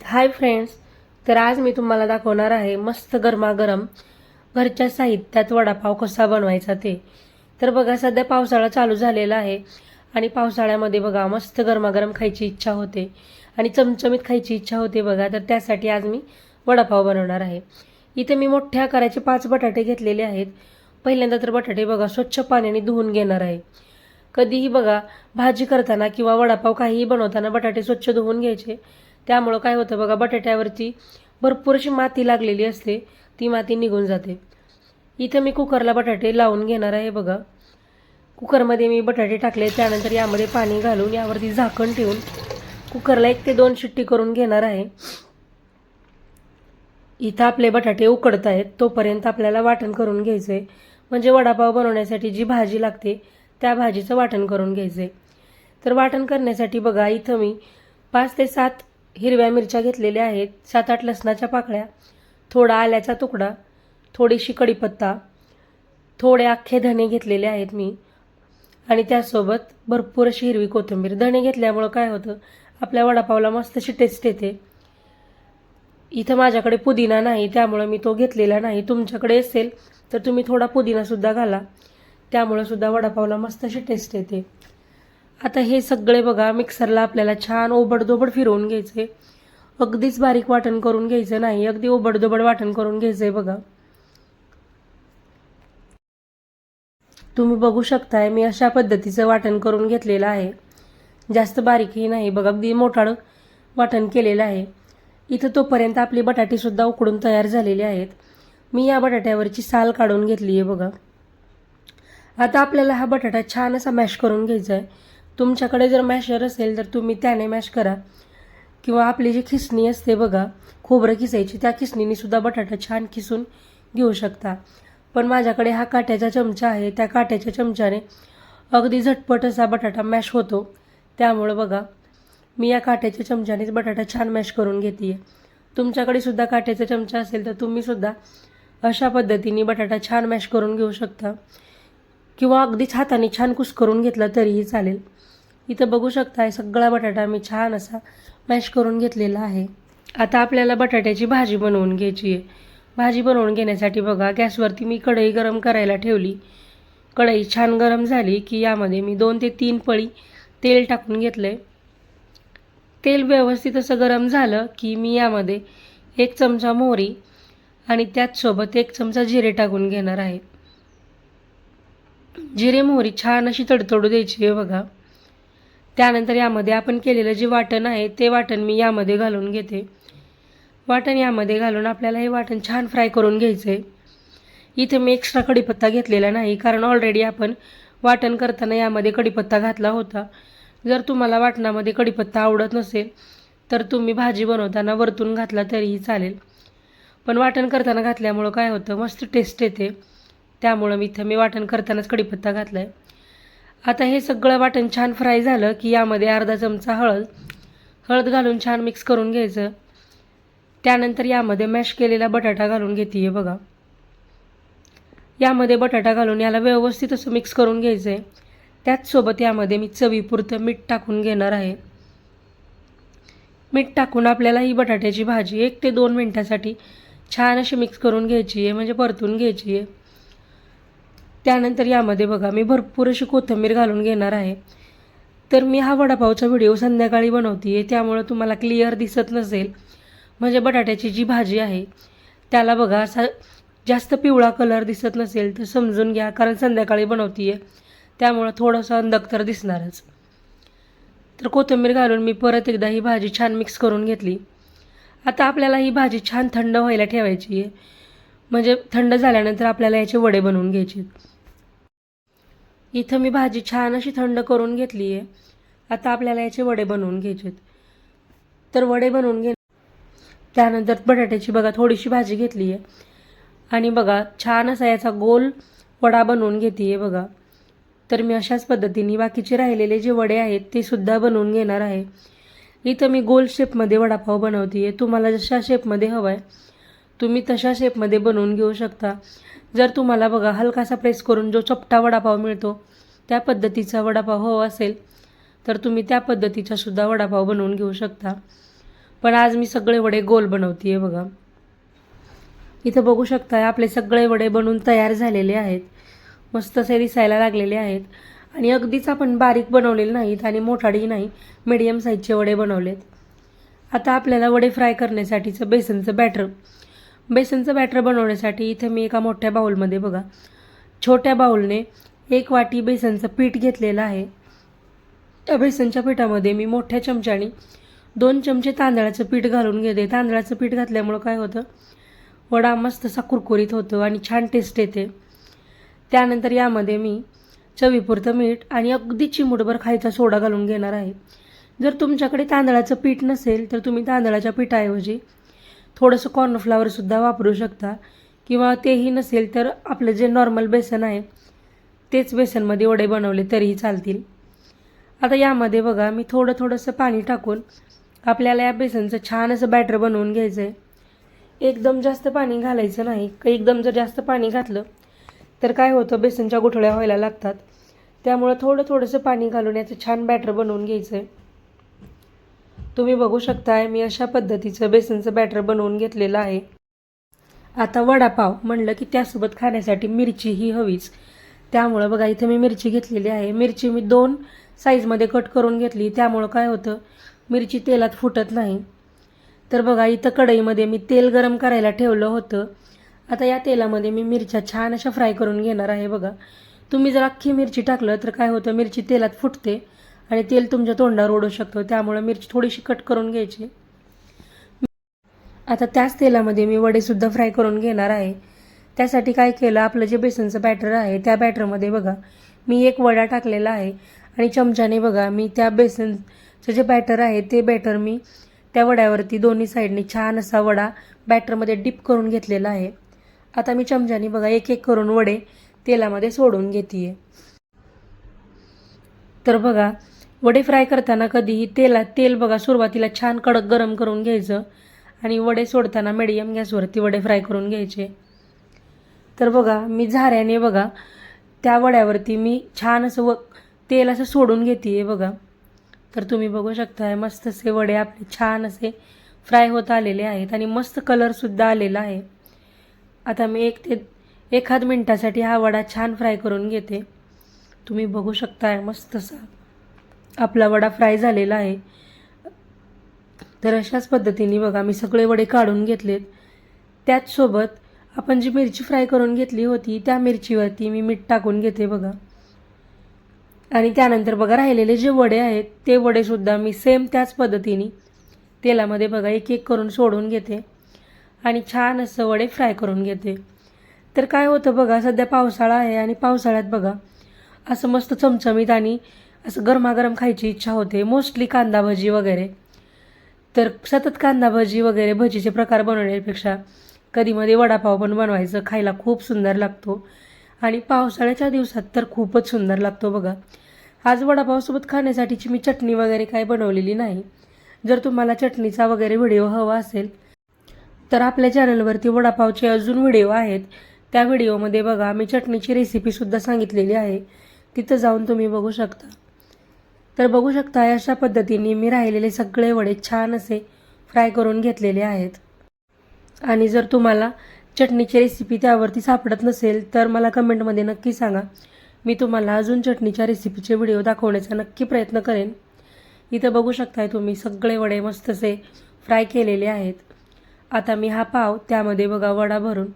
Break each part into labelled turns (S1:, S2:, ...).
S1: Hi friends तर आज मी तुम्हाला दाखवणार आहे मस्त गरमागरम घरच्या साहित्यात वडापाव कसा बनवायचा ते. तर बघा सध्या पावसाळा चालू झालेला आहे आणि पावसाळ्यामध्ये बघा मस्त गरमागरम खायची इच्छा होते आणि चमचमीत खायची इच्छा होते बघा तर त्यासाठी आज मी वडापाव बनवणार आहे. इथे मी मोठ्या आकाराचे पाच बटाटे घेतलेले आहेत. पहिल्यांदा तर बटाटे बघा स्वच्छ पाण्याने धुवून घेणार आहे. कधीही बघा भाजी करताना किंवा वडापाव काहीही बनवताना बटाटे स्वच्छ धुवून घ्यायचे. त्यामुळं काय होतं बघा बटाट्यावरती भरपूर अशी माती लागलेली असते ती माती निघून जाते. इथं मी कुकरला बटाटे लावून घेणार आहे बघा. कुकरमध्ये मी बटाटे टाकले त्यानंतर यामध्ये पाणी घालून यावरती झाकण ठेवून कुकरला एक ते दोन शिट्टी करून घेणार आहे. इथं आपले बटाटे उकडत आहेत तोपर्यंत आपल्याला वाटण करून घ्यायचं आहे म्हणजे वडापाव बनवण्यासाठी जी भाजी लागते त्या भाजीचं वाटण करून घ्यायचं आहे तर वाटण करण्यासाठी बघा इथं मी पाच ते सात हिरव्या मिरच्या घेतलेल्या आहेत सात आठ लसणाच्या पाकळ्या थोडा आल्याचा तुकडा थोडीशी कढीपत्ता थोडे अख्खे धणे घेतलेले आहेत मी. आणि त्यासोबत भरपूर अशी हिरवी कोथिंबीर. धणे घेतल्यामुळं काय होतं आपल्या वडापावला मस्त अशी टेस्ट येते. इथं माझ्याकडे पुदिना नाही त्यामुळं मी तो घेतलेला नाही. तुमच्याकडे असेल तर तुम्ही थोडा पुदिनासुद्धा घाला. त्यामुळं सुद्धा वडापावला मस्त अशी टेस्ट येते. आता हे सगळे बघा मिक्सरला आपल्याला छान ओबडदोबड फिरवून घ्यायचे. अगदीच बारीक वाटण करून घ्यायचं नाही अगदी ओबडदोबड वाटण करून घ्यायचं आहे बघा. तुम्ही बघू शकताय मी अशा पद्धतीचं वाटण करून घेतलेलं आहे. जास्त बारीकही नाही बघा अगदी मोठाळ वाटण केलेलं आहे. इथं तोपर्यंत आपली बटाटेसुद्धा उकडून तयार झालेले आहेत. मी या बटाट्यावरची साल काढून घेतली आहे बघा. आता आपल्याला हा बटाटा छान असा मॅश करून घ्यायचा आहे तुमच्याकडे जर मॅशर असेल तर तुम्ही त्याने मॅश करा. किंवा आपली जी खिसणी असते बघा खोबरं खिसायची त्या खिसणीनीसुद्धा बटाटा छान खिसून घेऊ शकता. पण माझ्याकडे हा काट्याचा चमचा आहे. त्या काट्याच्या चमच्याने अगदी झटपट असा बटाटा मॅश होतो. त्यामुळं बघा मी या काट्याच्या चमच्यानेच बटाटा छान मॅश करून घेते तुमच्याकडे सुद्धा काट्याचा चमचा असेल तर तुम्ही सुद्धा अशा पद्धतीने बटाटा छान मॅश करून घेऊ शकता. किंवा अगदीच हाताने छान कुस्करून घेतला तरीही चालेल. इथं बघू शकताय सगळा बटाटा मी छान असा मॅश करून घेतलेला आहे. आता आपल्याला बटाट्याची भाजी बनवून घ्यायची आहे. भाजी बनवून घेण्यासाठी बघा गॅसवरती मी कढई गरम करायला ठेवली. कढई छान गरम झाली की यामध्ये मी दोन ते तीन पळी तेल टाकून घेतलं आहे तेल व्यवस्थित असं गरम झालं की मी यामध्ये एक चमचा मोहरी आणि त्याचसोबत एक चमचा जिरे टाकून घेणार आहे. जिरे मोहरी छान अशी तडतडू द्यायची आहे बघा. त्यानंतर यामध्ये आपण केलेलं जे वाटण आहे ते वाटण मी यामध्ये घालून घेते. वाटण यामध्ये घालून आपल्याला हे वाटण छान फ्राय करून घ्यायचं आहे इथे मी एक्स्ट्रा कढीपत्ता घेतलेला नाही कारण ऑलरेडी आपण वाटण करताना यामध्ये कढीपत्ता घातला होता. जर तुम्हाला वाटणामध्ये कढीपत्ता आवडत नसेल तर तुम्ही भाजी बनवताना वरतून घातला तरीही चालेल. पण वाटण करताना घातल्यामुळं काय होतं मस्त टेस्ट येते. त्यामुळं मी इथं मी वाटण करतानाच कढीपत्ता घातला आहे आता हे सगळं वाटण छान फ्राय झालं की यामध्ये अर्धा चमचा हळद. हळद घालून छान मिक्स करून घ्यायचं. त्यानंतर यामध्ये मॅश केलेला बटाटा घालून घेते आहे बघा. यामध्ये बटाटा घालून याला व्यवस्थित असं मिक्स करून घ्यायचं आहे त्याचसोबत यामध्ये मी चवीपुरतं मीठ टाकून घेणार आहे. मीठ टाकून आपल्याला ही बटाट्याची भाजी एक ते दोन मिनटासाठी छान अशी मिक्स करून घ्यायची आहे म्हणजे परतून घ्यायची आहे त्यानंतर यामध्ये बघा मी भरपूर अशी कोथिंबीर घालून घेणार आहे. तर मी हा वडापावचा व्हिडिओ संध्याकाळी बनवते आहे त्यामुळं तुम्हाला क्लिअर दिसत नसेल. म्हणजे बटाट्याची जी भाजी आहे त्याला बघा असा जास्त पिवळा कलर दिसत नसेल तर समजून घ्या कारण संध्याकाळी बनवते आहे त्यामुळं थोडंसं अंधक तर दिसणारच. तर कोथिंबीर घालून मी परत एकदा ही भाजी छान मिक्स करून घेतली. आता आपल्याला ही भाजी छान थंड व्हायला ठेवायची आहे म्हणजे थंड झाल्यानंतर आपल्याला याचे वडे बनवून घ्यायचे इथं मी भाजी छान अशी थंड करून घेतली आहे आता आपल्याला याचे वडे बनवून घ्यायचे तर वडे बनवून घे त्यानंतर बटाट्याची बघा थोडीशी भाजी घेतली आहे आणि बघा छान असा याचा गोल वडा बनवून घेते आहे बघा. तर मी अशाच पद्धतीने बाकीचे राहिलेले जे वडे आहेत ते सुद्धा बनवून घेणार आहे. इथं मी गोल शेपमध्ये वडापाव बनवते आहे तुम्हाला जशा शेपमध्ये हवं आहे तुम्ही तशा शेपमध्ये बनवून घेऊ शकता. जर तुम्हाला बघा हलकासा प्रेस करून जो चपटा वडापाव मिळतो त्या पद्धतीचा वडापाव हवा असेल तर तुम्ही त्या पद्धतीचा सुद्धा वडापाव बनवून घेऊ शकता. पण आज मी सगळे वडे गोल बनवते बघा. इथं बघू शकता आपले सगळे वडे बनवून तयार झालेले आहेत. मस्त असे दिसायला लागलेले आहेत. आणि अगदीच आपण बारीक बनवलेले नाहीत आणि मोठाडी नाही मीडियम साईजचे वडे बनवलेत. आता आपल्याला वडे फ्राय करण्यासाठीचं बेसनचं बॅटर बेसनचं बॅटर बनवण्यासाठी इथे मी एका मोठ्या बाऊलमध्ये बघा छोट्या बाऊलने एक वाटी बेसनचं पीठ घेतलेलं आहे. त्या बेसनच्या पिठामध्ये मी मोठ्या चमच्याने दोन चमचे तांदळाचं पीठ घालून घेते. तांदळाचं पीठ घातल्यामुळं काय होतं? वडा मस्त असा कुरकुरीत होतो आणि छान टेस्ट येते. त्यानंतर यामध्ये मी चवीपुरतं मीठ आणि अगदी चिमूटभर खायचा सोडा घालून घेणार आहे. जर तुमच्याकडे तांदळाचं पीठ नसेल तर तुम्ही तांदळाच्या पिठाऐवजी थोडंसं कॉर्नफ्लावरसुद्धा वापरू शकता. किंवा तेही नसेल तर आपलं जे नॉर्मल बेसन आहे तेच बेसनमध्ये वडे बनवले तरीही चालतील. आता यामध्ये बघा मी थोडं थोडंसं पाणी टाकून आपल्याला या बेसनचं छान असं बॅटर बनवून घ्यायचं आहे एकदम जास्त पाणी घालायचं नाही. एकदम जर जास्त पाणी घातलं तर काय होतं? बेसनच्या गुठळ्या व्हायला लागतात. त्यामुळं थोडं थोडंसं पाणी घालून याचं छान बॅटर बनवून घ्यायचं आहे तुम्ही बघू शकताय मी अशा पद्धतीचं बेसनचं बॅटर बनवून घेतलेलं आहे. आता वडापाव म्हणलं की त्यासोबत खाण्यासाठी मिरची ही हवीच. त्यामुळं बघा इथे मी मिरची घेतलेली आहे. मिरची मी दोन साईजमध्ये कट करून घेतली. त्यामुळं काय होतं मिरची तेलात फुटत नाही. तर बघा इथं कढईमध्ये मी तेल गरम करायला ठेवलं होतं. आता या तेलामध्ये मी मिरच्या छान अशा फ्राय करून घेणार आहे बघा. तुम्ही जर अख्खी मिरची टाकलं तर काय होतं मिरची तेलात फुटते. आणि तेल तुमच्या तोंडावर ओढू शकतो. त्यामुळं मिरची थोडीशी कट करून घ्यायची. आता त्याच तेलामध्ये मी वडेसुद्धा फ्राय करून घेणार आहे. त्यासाठी काय केलं आपलं जे बेसनचं बॅटर आहे त्या बॅटरमध्ये बघा मी एक वडा टाकलेला आहे. आणि चमच्याने बघा मी त्या बेसनचं जे बॅटर आहे ते बॅटर मी त्या वड्यावरती दोन्ही साईडने छान असा वडा बॅटरमध्ये डिप करून घेतलेला आहे. आता मी चमच्याने बघा एक एक करून वडे तेलामध्ये सोडून घेते तर बघा वडे फ्राय करताना कधीही तेलात तेल बघा सुरुवातीला छान कडक गरम करून घ्यायचं. आणि वडे सोडताना मिडियम गॅसवरती वडे फ्राय करून घ्यायचे. तर बघा मी झाऱ्याने बघा त्या वड्यावरती मी छान असं व तेल असं सोडून घेते बघा. तर तुम्ही बघू शकताय मस्त असे वडे आपले छान असे फ्राय होत आलेले आहेत. आणि मस्त कलरसुद्धा आलेला आहे. आता मी एक ते एखाद मिनटासाठी हा वडा छान फ्राय करून घेते. तुम्ही बघू शकताय मस्त असा आपला वडा फ्राय झालेला आहे. तर अशाच पद्धतीने बघा मी सगळे वडे काढून घेतलेत. त्याचसोबत आपण जी मिरची फ्राय करून घेतली होती त्या मिरचीवरती मी मीठ टाकून घेते बघा. आणि त्यानंतर बघा राहिलेले जे वडे आहेत ते वडेसुद्धा मी सेम त्याच पद्धतीने तेलामध्ये बघा एक एक करून सोडून घेते. आणि छान असं वडे फ्राय करून घेते. तर काय होतं बघा सध्या पावसाळा आहे आणि पावसाळ्यात बघा असं मस्त चमचमीत आणि असं गरमागरम खायची इच्छा होते. मोस्टली कांदा भजी वगैरे. तर सतत कांदा भजी वगैरे भजीचे प्रकार बनवण्यापेक्षा कधीमध्ये वडापाव पण बनवायचं. खायला खूप सुंदर लागतो. आणि पावसाळ्याच्या दिवसात तर खूपच सुंदर लागतो बघा. आज वडापावसोबत खाण्यासाठीची मी चटणी वगैरे काय बनवलेली नाही. जर तुम्हाला चटणीचा वगैरे व्हिडिओ हवा असेल तर आपल्या चॅनलवरती वडापावचे अजून व्हिडिओ आहेत. त्या व्हिडिओमध्ये बघा मी चटणीची रेसिपीसुद्धा सांगितलेली आहे. तिथं जाऊन तुम्ही बघू शकता. तर बघू शकता अशा पद्धतीने मी राहिलेले सगळे वडे छान असे फ्राय करून घेतलेले आहेत. आणि जर तुम्हाला चटणीची रेसिपी त्यावरती सापडत नसेल तर मला कमेंटमध्ये नक्की सांगा. मी तुम्हाला अजून चटणीच्या रेसिपीचे व्हिडिओ दाखवण्याचा नक्की प्रयत्न करेन. इथं बघू शकताय तुम्ही सगळे वडे मस्तसे फ्राय केलेले आहेत. आता मी हा पाव त्यामध्ये बघा वडा भरून.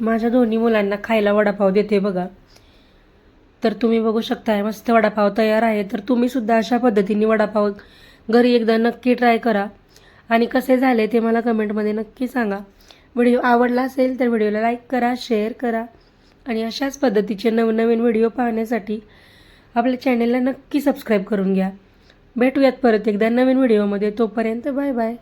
S1: माझ्या दोन्ही मुलांना खायला वडापाव देते बघा. तर तुम्ही बघू शकताय मस्त वडापाव तयार आहे. तर तुम्हीसुद्धा अशा पद्धतीने वडापाव घरी एकदा नक्की ट्राय करा. आणि कसे झाले ते मला कमेंटमध्ये नक्की सांगा. व्हिडिओ आवडला असेल तर व्हिडिओला लाईक करा शेअर करा. आणि अशाच पद्धतीचे नवनवीन व्हिडिओ पाहण्यासाठी आपल्या चॅनेलला नक्की सबस्क्राईब करून घ्या. भेटूयात परत एकदा नवीन व्हिडिओमध्ये तोपर्यंत बाय बाय